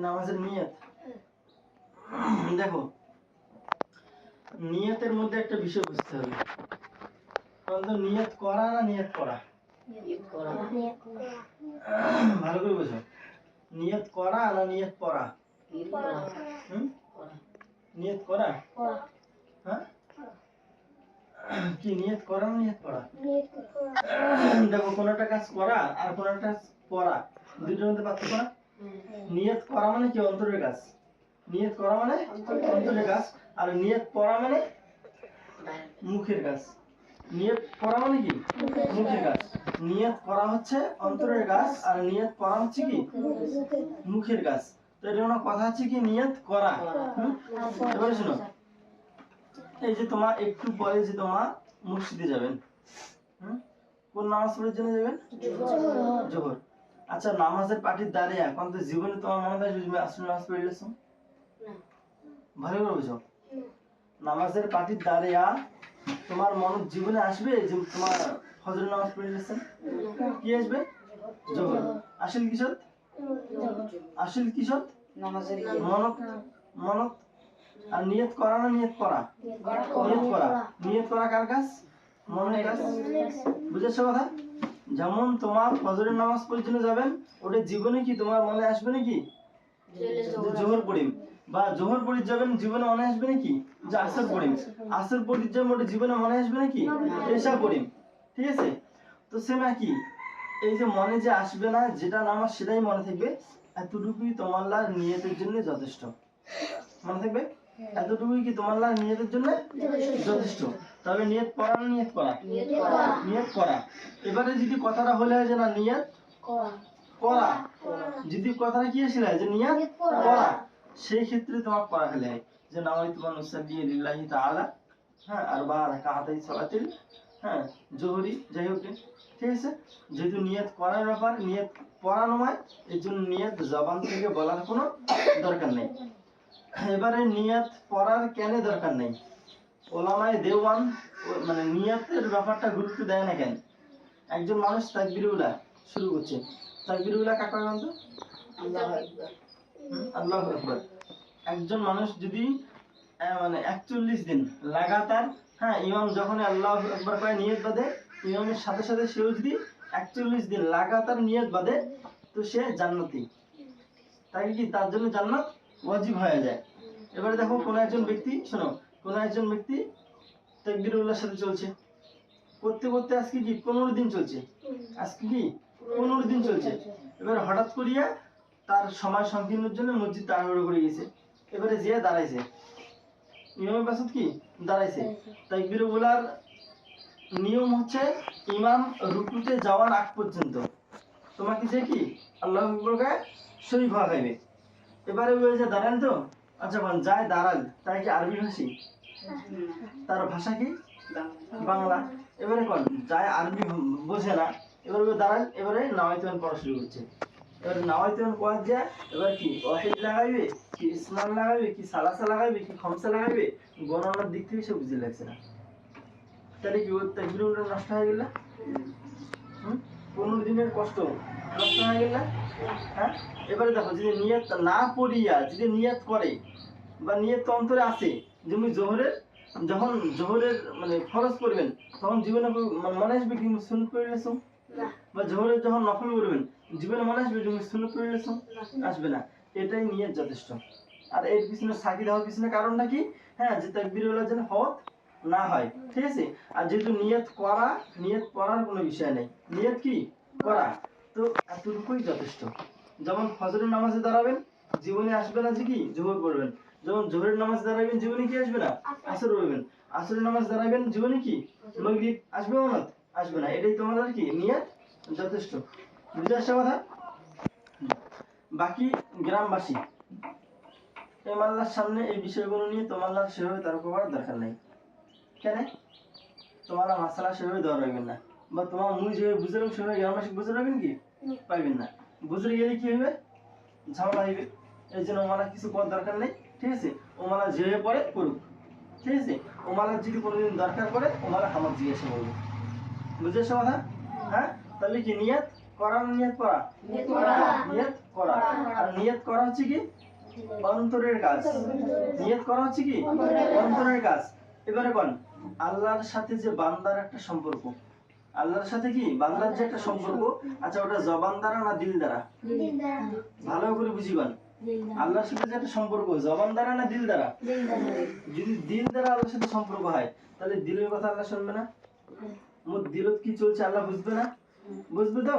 নামাজের নিয়ত। দেখো নিয়তের মধ্যে একটা বিষয় বুঝতে হবে। কারণ তো নিয়ত করা না নিয়ত করা? ভালো করে বুঝো। নিয়ত করা না নিয়ত পড়া? হুম? নিয়ত করা? হ্যাঁ? কি নিয়ত করা না নিয়ত পড়া? দেখো কোন একটা কাজ করা আর কোন একটা কাজ পড়া। দুটোর মধ্যে পার্থক্য না? নিয়ত করা মানে কি? অন্তরের কাজ। নিয়ত করা মানে অন্তরের কাজ। আর নিয়ত পড়া মানে মুখের কাজ। নিয়ত করা মানে কি? মুখের কাজ। নিয়ত করা হচ্ছে অন্তরের কাজ। আর নিয়ত করা হচ্ছে কি? মুখের কাজ। তো এটা কোনো কথা হচ্ছে কি? নিয়ত করা। হুম? এবারে শোনো। এই যে তোমার একটু পরে যে তোমার মসজিদে যাবেন। হুম? কোন নামাজ পড়ার জন্য যাবেন? জোহর। আচ্ছা নামাজের পার্টির দাঁড়িয়ে এখন তো জীবনে তোমার মনে হয় তুমি আসলে নামাজ পড়ে গেছো ভালো করে বুঝো। নামাজের পার্টির দাঁড়িয়ে তোমার মন জীবনে আসবে যে তোমার ফজর নামাজ পড়ে গেছেন কি আসবে? জোহর। আসল কিশোর আসল কিশোর মনত মনত আর নিয়ত করা না নিয়ত করা? নিয়ত করা। নিয়ত করা। কার কাজ? মনের কাজ। বুঝেছ কথা? যেমন তোমার ফজরের নামাজ পড়ার জন্য যাবেন ওটা জীবনে কি তোমার মনে আসবে নাকি? জোহর পড়িম। বা জোহর পড়ি যাবেন জীবনে মনে আসবে নাকি? যে আসর পড়িম। আসর পড়ি যাবেন ওটা জীবনে মনে আসবে নাকি? এসা পড়িম। ঠিক আছে? তো সেম একই। এই যে মনে যে আসবে না যেটা নামাজ সেটাই মনে থাকবে। এতটুকুই তোমার লার নিয়তের জন্য যথেষ্ট। মনে থাকবে? এতটুকুই কি তোমার লার নিয়তের জন্য? যথেষ্ট। তবে নিয়ত পড়া না নিয়ত করা? নিয়ত করা। এবারে যদি কথাটা হলে হয় যে না নিয়ত? করা। যদি কথাটা কি ছিল যে নিয়ত? করা। সেই ক্ষেত্রে তোমার করা হলে হয়। যে নামাই তোমার নুসাল্লি লিল্লাহি তাআলা হ্যাঁ আর বা রাকাতাই সালাতিল হ্যাঁ জোহরি যাই হোক ঠিক আছে? যেহেতু নিয়ত করার ব্যাপার নিয়ত পড়া নয় এর জন্য নিয়ত জবান থেকে বলার কোনো দরকার নেই। এবারে নিয়ত পড়ার কেন দরকার নেই? ওলামায় দেওয়ান মানে নিয়াতের ব্যাপারটা গুরুত্ব দেয় না কেন? একজন মানুষ তাকবিরুল্লাহ শুরু করছে। তাকবিরুল্লাহ কাকা হুম, আল্লাহু আকবার। একজন মানুষ যদি মানে একচল্লিশ দিন লাগাতার হ্যাঁ ইমাম যখন আল্লাহ আকবার করে নিয়ত বাঁধে ইমামের সাথে সাথে সেও যদি একচল্লিশ দিন লাগাতার নিয়ত বাঁধে তো সে জান্নাতি। তাই কি তার জন্য জান্নাত? ওয়াজিব হয়ে যায়। এবারে দেখো কোন একজন ব্যক্তি শোনো কোন একজন ব্যক্তি তাকবিরুল্লাহর সাথে চলছে। করতে করতে আজকে কি পনেরো দিন চলছে? আজকে কি পনেরো দিন চলছে? এবার হঠাৎ করিয়া তার সময় সংকীর্ণের জন্য মসজিদ তাড়াহুড়ো করে গেছে। এবারে যে দাঁড়াইছে। ইমামের পাশে কি? দাঁড়াইছে। তাকবির বলার নিয়ম হচ্ছে ইমাম রুকুতে যাওয়ার আগ পর্যন্ত। তোমাকে যে কি? আল্লাহ শরীফ হওয়া খাইবে এবারে ওই যে দাঁড়ান তো। আচ্ছা বল যায় দাঁড়াল তাই কি আরবি ভাষী? তার ভাষা কি? বাংলা। এবারে কোন? যায়, আরবি বোঝে না। এবারে দাঁড়াল এবারে নাওয়াইতেন পড়া শুরু করছে। এবারে নাওয়াইতেন পড়া যায় এবার কি ওয়াহিদ লাগাইবে? কি ইসলাম লাগাইবে? কি সালাসা লাগাইবে? কি খমসা লাগাইবে? গণনার দিক থেকে সে বুঝে লাগছে না। তাহলে কি ওর তাকবিরুল্লাহ নষ্ট হয়ে গেল? হুম? পনেরো দিনের কষ্ট নষ্ট হয়ে গেল? হ্যাঁ এবারে দেখো যদি নিয়ত না পড়িয়া যদি নিয়ত করে বা নিয়ত অন্তরে আছে তুমি জোহরের যখন জোহরের মানে ফরজ করবেন তখন জীবনে মানে মনে আসবে কি সুন্নত পড়ে গেছো? বা জোহরের যখন নফল করবেন জীবনে মনে আসবে তুমি সুন্নত পড়ে গেছো? আসবে না। এটাই নিয়ত যথেষ্ট। আর এর পিছনে সাকি দেওয়ার পিছনে কারণটা কি হ্যাঁ যে তাকবিরুল্লাহ যেন হত না হয়। ঠিক আছে? আর যেহেতু নিয়ত করা নিয়ত করার কোনো বিষয় নেই। নিয়ত কি? করা। এতটুকুই যথেষ্ট। যেমন ফজরের নামাজে দাঁড়াবেন, জীবনে আসবে না যে কি? জোহর পড়বেন। যেমন জোহরের নামাজ দাঁড়াবেন, জীবনে কি আসবে না? আসর পড়বেন। আসরের নামাজ দাঁড়াবেন, জীবনে কি? মাগরিব আসবে না আসবে না। এটাই তোমাদের কি? নিয়ত? যথেষ্ট। বুঝে আসছে কথা? বাকি গ্রামবাসী। এই মাল্লার সামনে এই বিষয়গুলো নিয়ে তোমার সেভাবে তার করার দরকার নেই। কেন? তোমার মাসালা সেভাবে দেওয়া রাখবেন না। বা তোমার মুই যেভাবে বুঝে রাখবেন সেভাবে গ্রামবাসী বুঝে রাখবেন কি? পাইবেন না। বুঝে গেলে কি হবে? ঝামেলা হইবে। এই জন্য ওমালা কিছু করার দরকার নেই ঠিক আছে? ওমালা যেভাবে পড়ে করুক। ঠিক আছে? ওমালা যদি কোনোদিন দরকার পড়ে ওমালা আমার জিজ্ঞাসা করবে। বুঝেছ কথা? হ্যাঁ? তাহলে কি নিয়ত? করা নিয়ত করা। নিয়ত করা। আর নিয়ত করা হচ্ছে কি? অন্তরের কাজ। নিয়ত করা হচ্ছে কি? অন্তরের কাজ। এবারে কোন আল্লাহর সাথে যে বান্দার একটা সম্পর্ক আল্লাহর সাথে কি? বান্দার যে একটা সম্পর্ক আচ্ছা ওটা জবান দ্বারা না দিল দ্বারা? ভালো করে বুঝিবান আল্লাহর সাথে যে একটা সম্পর্ক জবান দ্বারা না দিল দ্বারা? যদি দিল দ্বারা আল্লাহর সাথে সম্পর্ক হয় তাহলে দিলের কথা আল্লাহ শুনবে না? মোর দিলত কি চলছে আল্লাহ বুঝবে না? বুঝবে তো?